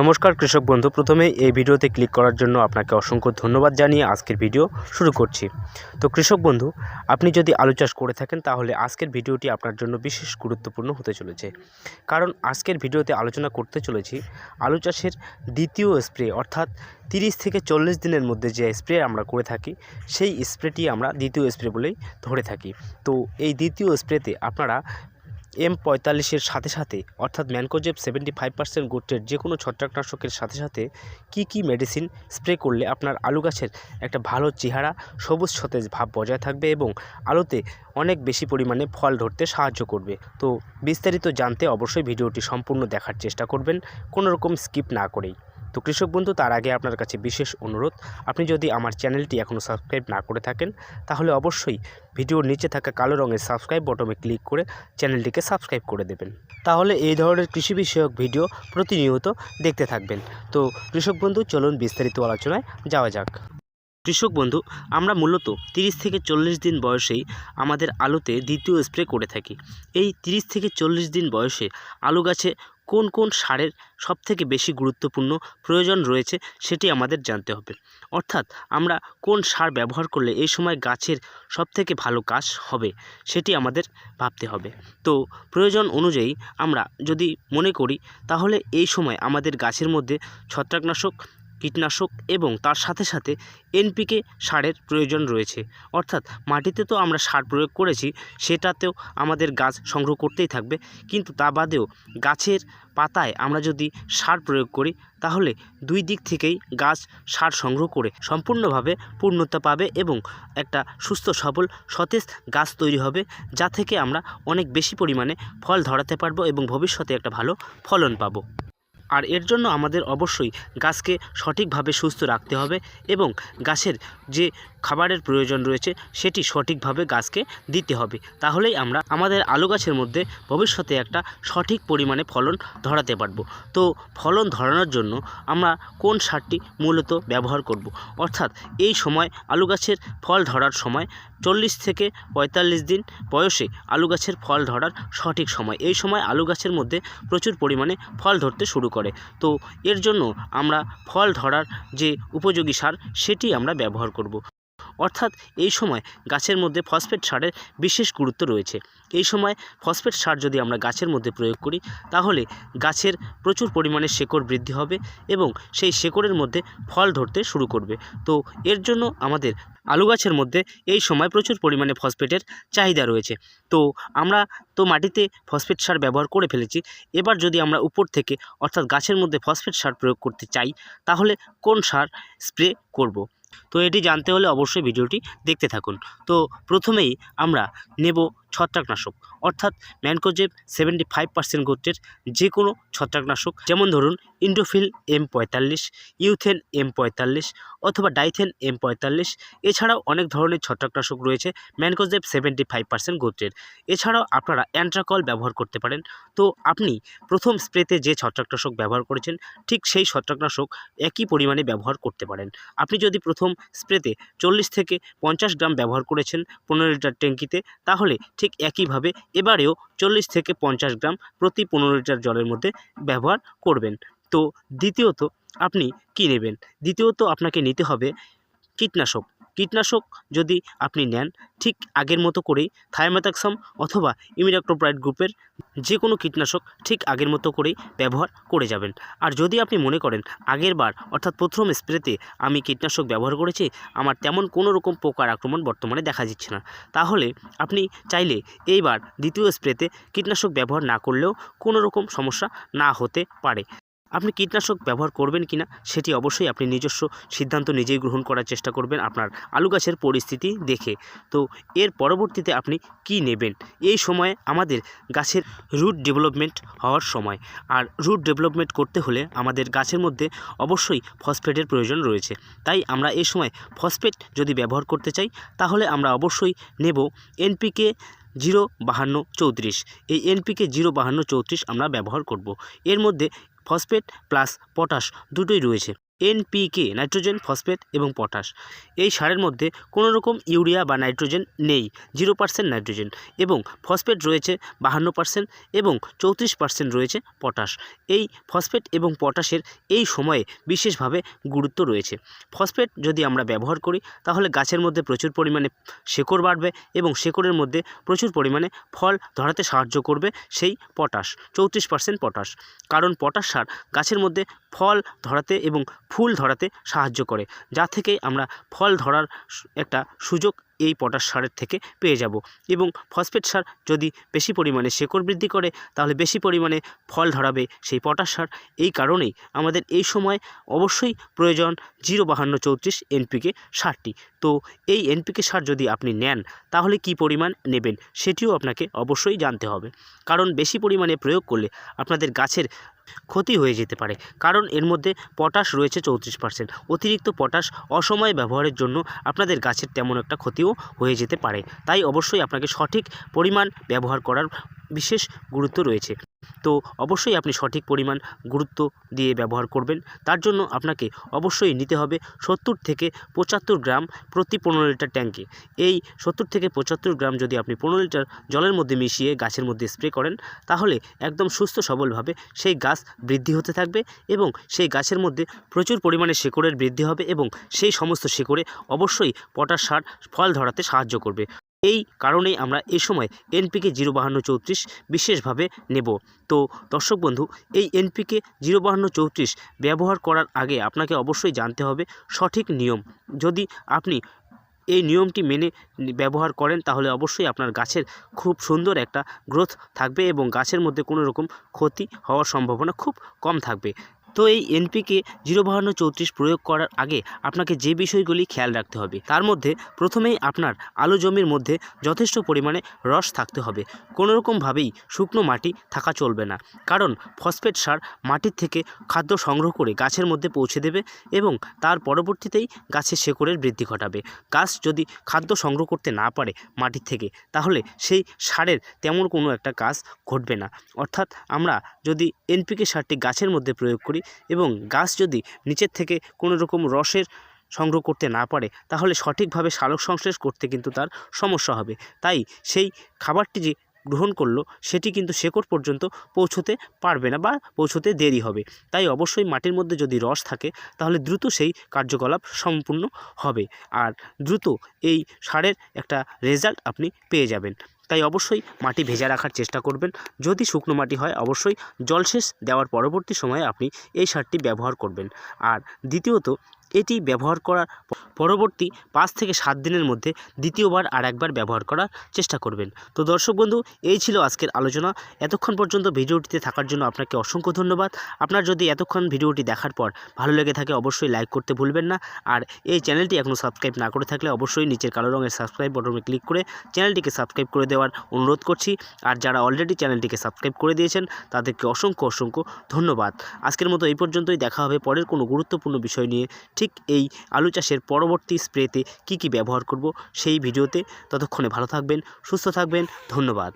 নমস্কার কৃষক বন্ধু, প্রথমে এই ভিডিওতে ক্লিক করার জন্য আপনাকে অসংখ্য ধন্যবাদ জানিয়ে আজকের ভিডিও শুরু করছি। তো কৃষক বন্ধু, আপনি যদি আলু চাষ করে থাকেন, তাহলে আজকের ভিডিওটি আপনার জন্য বিশেষ গুরুত্বপূর্ণ হতে চলেছে। কারণ আজকের ভিডিওতে আলোচনা করতে চলেছি আলু চাষের দ্বিতীয় স্প্রে, অর্থাৎ তিরিশ থেকে চল্লিশ দিনের মধ্যে যে স্প্রে আমরা করে থাকি, সেই স্প্রেটি আমরা দ্বিতীয় স্প্রে বলেই ধরে থাকি। তো এই দ্বিতীয় স্প্রেতে আপনারা এম পঁয়তাল্লিশের সাথে সাথে, অর্থাৎ ম্যানকোজেব সেভেন্টি ফাইভ পার্সেন্ট গোটের যে কোনো ছত্রাকনাশকের সাথে সাথে কি কি মেডিসিন স্প্রে করলে আপনার আলু গাছের একটা ভালো চেহারা, সবুজ সতেজ ভাব বজায় থাকবে এবং আলুতে অনেক বেশি পরিমাণে ফল ধরতে সাহায্য করবে। তো বিস্তারিত জানতে অবশ্যই ভিডিওটি সম্পূর্ণ দেখার চেষ্টা করবেন কোনো রকম স্কিপ না করেই। তো কৃষক বন্ধু, তার আগে আপনার কাছে বিশেষ অনুরোধ। আপনি যদি আমার চ্যানেলটি এখনও সাবস্ক্রাইব না করে থাকেন, তাহলে অবশ্যই ভিডিওর নিচে থাকা কালো রঙের সাবস্ক্রাইব বটমে ক্লিক করে চ্যানেলটিকে সাবস্ক্রাইব করে দেবেন। তাহলে এই ধরনের কৃষি বিষয়ক ভিডিও প্রতিনিয়ত দেখতে থাকবেন। তো কৃষক বন্ধু, চলুন বিস্তারিত আলোচনায় যাওয়া যাক। কৃষক বন্ধু, আমরা মূলত 30 থেকে চল্লিশ দিন বয়সেই আমাদের আলুতে দ্বিতীয় স্প্রে করে থাকি। এই 30 থেকে চল্লিশ দিন বয়সে আলু গাছে কোন কোন সারের সবথেকে বেশি গুরুত্বপূর্ণ প্রয়োজন রয়েছে সেটি আমাদের জানতে হবে। অর্থাৎ আমরা কোন সার ব্যবহার করলে এই সময় গাছের সবথেকে ভালো কাজ হবে সেটি আমাদের ভাবতে হবে। তো প্রয়োজন অনুযায়ী আমরা যদি মনে করি তাহলে এই সময় আমাদের গাছের মধ্যে ছত্রাকনাশক কীটনাশক এবং তার সাথে সাথে এনপিকে সারের প্রয়োজন রয়েছে। অর্থাৎ মাটিতে তো আমরা সার প্রয়োগ করেছি, সেটাতেও আমাদের গাছ সংগ্রহ করতেই থাকবে। কিন্তু তা বাদেও গাছের পাতায় আমরা যদি সার প্রয়োগ করি, তাহলে দুই দিক থেকেই গাছ সার সংগ্রহ করে সম্পূর্ণভাবে পূর্ণতা পাবে এবং একটা সুস্থ, সবল, সতেজ গাছ তৈরি হবে, যা থেকে আমরা অনেক বেশি পরিমাণে ফল ধরাতে পারব এবং ভবিষ্যতে একটা ভালো ফলন পাবো। আর এর জন্য আমাদের অবশ্যই গাছকে সঠিকভাবে সুস্থ রাখতে হবে এবং গাছের যে খাবারের প্রয়োজন রয়েছে, সেটি সঠিকভাবে গাছকে দিতে হবে তাহলেই আমরা আমাদের আলু গাছের মধ্যে ভবিষ্যতে একটা সঠিক পরিমাণে ফলন ধরাতে পারব তো ফলন ধরানোর জন্য আমরা কোন সারটি মূলত ব্যবহার করব। অর্থাৎ এই সময় আলু গাছের ফল ধরার সময় চল্লিশ থেকে পঁয়তাল্লিশ দিন বয়সে আলু গাছের ফল ধরার সঠিক সময় এই সময় আলু গাছের মধ্যে প্রচুর পরিমাণে ফল ধরতে শুরু করে তো এর জন্য আমরা ফল ধরার যে উপযোগী সার, সেটি আমরা ব্যবহার করব। অর্থাৎ এই সময় গাছের মধ্যে ফসফেট সারের বিশেষ গুরুত্ব রয়েছে। এই সময় ফসফেট সার যদি আমরা গাছের মধ্যে প্রয়োগ করি, তাহলে গাছের প্রচুর পরিমাণে শেকড় বৃদ্ধি হবে এবং সেই শেকড়ের মধ্যে ফল ধরতে শুরু করবে। তো এর জন্য আমাদের আলু গাছের মধ্যে এই সময় প্রচুর পরিমাণে ফসফেটের চাহিদা রয়েছে। তো আমরা তো মাটিতে ফসফেট সার ব্যবহার করে ফেলেছি, এবার যদি আমরা উপর থেকে অর্থাৎ গাছের মধ্যে ফসফেট সার প্রয়োগ করতে চাই, তাহলে কোন সার স্প্রে করব। তো এটি জানতে হলে অবশ্যই ভিডিওটি দেখতে থাকুন। তো প্রথমেই আমরা নেব ছত্রাকনাশক। অর্থাৎ ম্যানকোজেব সেভেন্টি ফাইভ পার্সেন্ট গোত্রের যে কোনো ছত্রাকনাশক, যেমন ধরুন ইন্ডোফিল এম পঁয়তাল্লিশ, ইউথেন এম পঁয়তাল্লিশ অথবা ডাইথেন এম পঁয়তাল্লিশ। এছাড়াও অনেক ধরনের ছত্রাকনাশক রয়েছে ম্যানকোজেব সেভেন্টি ফাইভ পার্সেন্ট গোত্রের এছাড়াও আপনারা অ্যান্ট্রাকল ব্যবহার করতে পারেন। তো আপনি প্রথম স্প্রেতে যে ছত্রাকনাশক ব্যবহার করেছেন, ঠিক সেই ছত্রাকনাশক একই পরিমাণে ব্যবহার করতে পারেন। আপনি যদি প্রথম স্প্রেতে চল্লিশ থেকে পঞ্চাশ গ্রাম ব্যবহার করেছেন পনেরো লিটার ট্যাঙ্কিতে, তাহলে ঠিক একইভাবে এবারেও চল্লিশ থেকে পঞ্চাশ গ্রাম প্রতি পনেরো লিটার জলের মধ্যে ব্যবহার করবেন। তো দ্বিতীয়ত আপনি কী নেবেন? দ্বিতীয়ত আপনাকে নিতে হবে কীটনাশক। কীটনাশক যদি আপনি নেন, ঠিক আগের মতো করেই থায়ামেথাক্সাম অথবা ইমিডাক্টোপ্রাইড গ্রুপের যে কোনো কীটনাশক ঠিক আগের মতো করেই ব্যবহার করে যাবেন। আর যদি আপনি মনে করেন আগের বার অর্থাৎ প্রথম স্প্রেতে আমি কীটনাশক ব্যবহার করেছি, আমার তেমন কোনো রকম পোকার আক্রমণ বর্তমানে দেখা যাচ্ছে না। তাহলে আপনি চাইলে এইবার দ্বিতীয় স্প্রেতে কীটনাশক ব্যবহার না করলেও কোনো রকম সমস্যা না হতে পারে। আপনি কীটনাশক ব্যবহার করবেন কিনা সেটি অবশ্যই আপনি নিজস্ব সিদ্ধান্ত নিজেই গ্রহণ করার চেষ্টা করবেন আপনার আলু গাছের পরিস্থিতি দেখে। তো এর পরবর্তীতে আপনি কি নেবেন? এই সময়ে আমাদের গাছের রুট ডেভেলপমেন্ট হওয়ার সময়। আর রুট ডেভেলপমেন্ট করতে হলে আমাদের গাছের মধ্যে অবশ্যই ফসফেটের প্রয়োজন রয়েছে। তাই আমরা এই সময় ফসফেট যদি ব্যবহার করতে চাই, তাহলে আমরা অবশ্যই নেব এনপিকে জিরো বাহান্ন চৌত্রিশ। এই এনপিকে জিরো বাহান্ন চৌত্রিশ আমরা ব্যবহার করব। এর মধ্যে ফসফেট প্লাস পটাশ দুটোই রয়েছে। এনপিকে, নাইট্রোজেন, ফসফেট এবং পটাশ। এই সারের মধ্যে কোনো রকম ইউরিয়া বা নাইট্রোজেন নেই, জিরো পার্সেন্ট নাইট্রোজেন এবং ফসফেট রয়েছে বাহান্ন পার্সেন্ট এবং চৌত্রিশ পার্সেন্ট রয়েছে পটাশ। এই ফসফেট এবং পটাশের এই সময়ে বিশেষভাবে গুরুত্ব রয়েছে। ফসফেট যদি আমরা ব্যবহার করি, তাহলে গাছের মধ্যে প্রচুর পরিমাণে শেকড় বাড়বে এবং শেকড়ের মধ্যে প্রচুর পরিমাণে ফল ধরাতে সাহায্য করবে সেই পটাশ, চৌত্রিশ পার্সেন্ট পটাশ। কারণ পটাশ সার গাছের মধ্যে ফল ধরাতে এবং ফুল ধরাতে সাহায্য করে যা থেকে আমরা ফল ধরার একটা সুযোগ এই পটাশ সারের থেকে পেয়ে যাব। এবং ফসফেট সার যদি বেশি পরিমাণে শেকড় বৃদ্ধি করে, তাহলে বেশি পরিমাণে ফল ধরাবে সেই পটাশ সার। এই কারণেই আমাদের এই সময় অবশ্যই প্রয়োজন জিরো বাহান্ন চৌত্রিশ এনপিকে সারটি। তো এই এনপিকে সার যদি আপনি নেন, তাহলে কি পরিমাণ নেবেন সেটিও আপনাকে অবশ্যই জানতে হবে। কারণ বেশি পরিমাণে প্রয়োগ করলে আপনাদের গাছের ক্ষতি হয়ে যেতে পারে। কারণ এর মধ্যে পটাশ রয়েছে চৌত্রিশ পার্সেন্ট অতিরিক্ত পটাশ অসময়ে ব্যবহারের জন্য আপনাদের গাছের তেমন একটা ক্ষতিও হয়ে যেতে পারে। তাই অবশ্যই আপনাকে সঠিক পরিমাণ ব্যবহার করার বিশেষ গুরুত্ব রয়েছে। তো অবশ্যই আপনি সঠিক পরিমাণ গুরুত্ব দিয়ে ব্যবহার করবেন। তার জন্য আপনাকে অবশ্যই নিতে হবে সত্তর থেকে পঁচাত্তর গ্রাম প্রতি পনেরো লিটার ট্যাঙ্কে এই সত্তর থেকে পঁচাত্তর গ্রাম যদি আপনি পনেরো লিটার জলের মধ্যে মিশিয়ে গাছের মধ্যে স্প্রে করেন, তাহলে একদম সুস্থ সবলভাবে সেই গাছ বৃদ্ধি হতে থাকবে এবং সেই গাছের মধ্যে প্রচুর পরিমাণে শেকড়ের বৃদ্ধি হবে এবং সেই সমস্ত শেকড়ে অবশ্যই পটাশ সার ফল ধরাতে সাহায্য করবে। এই কারণেই আমরা এ সময় এনপিকে জিরো বাহান্ন চৌত্রিশ বিশেষভাবে নেব। তো দর্শক বন্ধু, এই এনপিকে জিরো বাহান্ন চৌত্রিশ ব্যবহার করার আগে আপনাকে অবশ্যই জানতে হবে সঠিক নিয়ম। যদি আপনি এই নিয়মটি মেনে ব্যবহার করেন, তাহলে অবশ্যই আপনার গাছের খুব সুন্দর একটা গ্রোথ থাকবে এবং গাছের মধ্যে কোনো রকম ক্ষতি হওয়ার সম্ভাবনা খুব কম থাকবে। তো এই এনপিকে জিরো বাহান্ন চৌত্রিশ প্রয়োগ করার আগে আপনাকে যে বিষয়গুলি খেয়াল রাখতে হবে, তার মধ্যে প্রথমেই আপনার আলু জমির মধ্যে যথেষ্ট পরিমাণে রস থাকতে হবে। কোনোরকমভাবেই শুকনো মাটি থাকা চলবে না, কারণ ফসফেট সার মাটির থেকে খাদ্য সংগ্রহ করে গাছের মধ্যে পৌঁছে দেবে এবং তার পরবর্তীতেই গাছের শেকড়ের বৃদ্ধি ঘটাবে। গাছ যদি খাদ্য সংগ্রহ করতে না পারে মাটির থেকে, তাহলে সেই সারের তেমন কোনো একটা কাজ ঘটবে না। অর্থাৎ আমরা যদি এনপিকে সারটি গাছের মধ্যে প্রয়োগ করি এবং গাছ যদি নিচের থেকে কোনো রকম রসের সংগ্রহ করতে না পারে, তাহলে সঠিকভাবে সালোক সংশ্লেষ করতে কিন্তু তার সমস্যা হবে। তাই সেই খাবারটি যে গ্রহণ করল, সেটি কিন্তু শেকড় পর্যন্ত পৌঁছতে পারবে না বা পৌঁছতে দেরি হবে। তাই অবশ্যই মাটির মধ্যে যদি রস থাকে, তাহলে দ্রুত সেই কার্যকলাপ সম্পূর্ণ হবে আর দ্রুত এই সারের একটা রেজাল্ট আপনি পেয়ে যাবেন। তাই অবশ্যই মাটি ভেজা রাখার চেষ্টা করবেন। যদি শুকনো মাটি হয়, অবশ্যই জলসেচ দেওয়ার পরবর্তী সময়ে আপনি এই সারটি ব্যবহার করবেন। আর দ্বিতীয়ত এটি ব্যবহার করার পরবর্তী পাঁচ থেকে সাত দিনের মধ্যে দ্বিতীয়বার আর একবার ব্যবহার করার চেষ্টা করবেন। তো দর্শক বন্ধু, এই ছিল আজকের আলোচনা। এতক্ষণ পর্যন্ত ভিডিওটিতে থাকার জন্য আপনাকে অসংখ্য ধন্যবাদ। আপনার যদি এতক্ষণ ভিডিওটি দেখার পর ভালো লেগে থাকে, অবশ্যই লাইক করতে ভুলবেন না। আর এই চ্যানেলটি এখনও সাবস্ক্রাইব না করে থাকলে অবশ্যই নিচের কালো রঙের সাবস্ক্রাইব বটনে ক্লিক করে চ্যানেলটিকে সাবস্ক্রাইব করে দেওয়ার অনুরোধ করছি। আর যারা অলরেডি চ্যানেলটিকে সাবস্ক্রাইব করে দিয়েছেন, তাদেরকে অসংখ্য অসংখ্য ধন্যবাদ। আজকের মতো এই পর্যন্তই। দেখা হবে পরের কোনো গুরুত্বপূর্ণ বিষয় নিয়ে। ঠিক এই আলু চাষের পরবর্তী স্প্রেতে কি কি ব্যবহার করব সেই ভিডিওতে ততক্ষণে ভালো থাকবেন, সুস্থ থাকবেন, ধন্যবাদ।